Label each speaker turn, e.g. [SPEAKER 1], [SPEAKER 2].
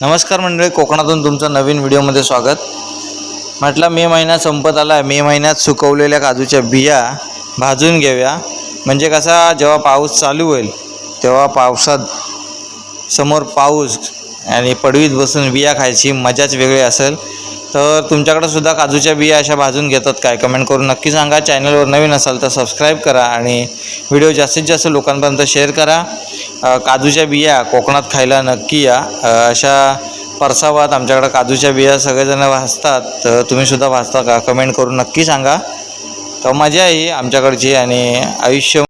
[SPEAKER 1] नमस्कार मंडळी कोकणातून तुमचं नवीन व्हिडिओमध्ये स्वागत. म्हटलं मे महिना संपत आला आहे मे महिन्यात सुकवलेल्या काजूच्या बिया भाजून घेऊया. म्हणजे कसा जेव्हा पाऊस चालू होईल तेव्हा पावसात समोर पाऊस आणि पडवीत बसून बिया खायची मजाच वेगळी असेल. तर तुमच्याकडे सुद्धा काजूच्या बिया अशा भाजून घेतात काय? कमेंट करून नक्की सांगा. चॅनलवर नवीन असाल तर सबस्क्राईब करा आणि व्हिडिओ जास्तीत जास्त लोकांपर्यंत शेअर करा. काजूच्या बिया कोकणात खायला नक्की या. अशा परसावात आमच्याकडे काजूच्या बिया सगळेजण भाजतात. तर तुम्हीसुद्धा भाजता का? कमेंट करून नक्की सांगा. तर मजा येईल आमच्याकडची आणि आयुष्य